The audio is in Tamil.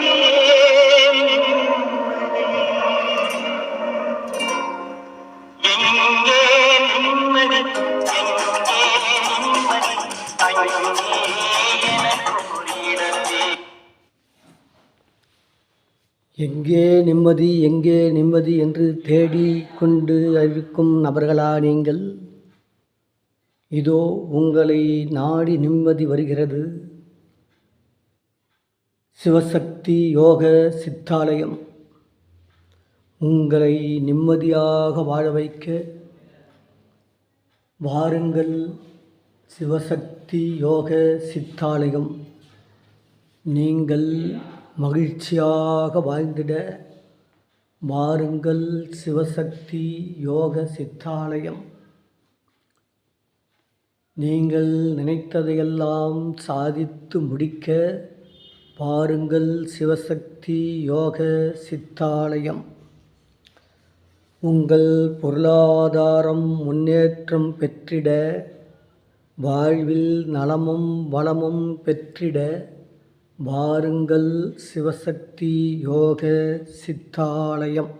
Yeah. எங்கே நிம்மதி எங்கே நிம்மதி என்று தேடி கொண்டு இருக்கும் நபர்களா நீங்கள்? இதோ உங்களை நாடி நிம்மதி வருகிறது. சிவசக்தி யோக சித்தாலயம். உங்களை நிம்மதியாக வாழ வைக்க வாருங்கள். சிவசக்தி யோக சித்தாலயம். நீங்கள் மகிழ்ச்சியாக வாழ்ந்திட வாருங்கள் சிவசக்தி யோக சித்தாலயம். நீங்கள் நினைத்ததையெல்லாம் சாதித்து முடிக்க பாருங்கள் சிவசக்தி யோக சித்தாலயம். உங்கள் பொருளாதாரம் முன்னேற்றம் பெற்றிட வாழ்வில் நலமும் வளமும் பெற்றிட வாருங்கள் சிவசக்தி யோக சித்தாலயம்.